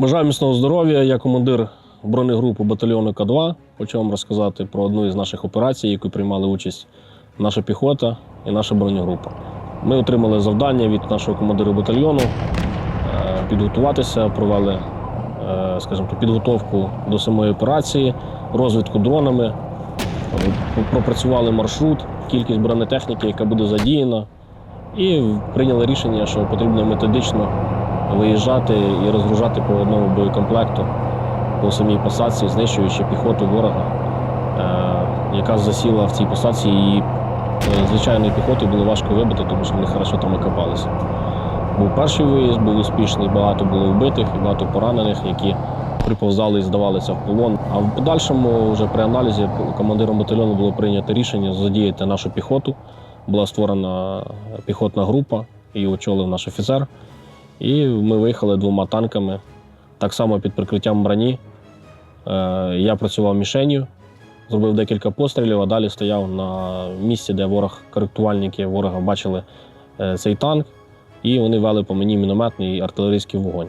Бажаю міцного здоров'я. Я командир бронегрупи батальйону К2. Хочу вам розказати про одну із наших операцій, якій приймали участь наша піхота і наша бронегрупа. Ми отримали завдання від нашого командира батальйону е, підготуватися, провели е, скажімо, підготовку до самої операції, розвідку дронами, е, пропрацювали маршрут, кількість бронетехніки, яка буде задіяна, і прийняли рішення, що потрібно методично виїжджати і розгружати по одному боєкомплекту по самій посадці, знищуючи піхоту ворога, е, яка засіла в цій посадці. Її е, звичайної піхоти було важко вибити, тому що вони хорошо там окопалися. Був перший виїзд, був успішний, багато було вбитих і багато поранених, які приповзали і здавалися в полон. А в подальшому, вже при аналізі, командиром батальйону було прийнято рішення задіяти нашу піхоту. Була створена піхотна група, її очолив наш офіцер. І ми виїхали двома танками, так само під прикриттям броні. Е, Я працював мішенью, зробив декілька пострілів, а далі стояв на місці, де ворог, коректувальники ворога бачили е, цей танк, і вони вели по мені мінометний артилерійський вогонь.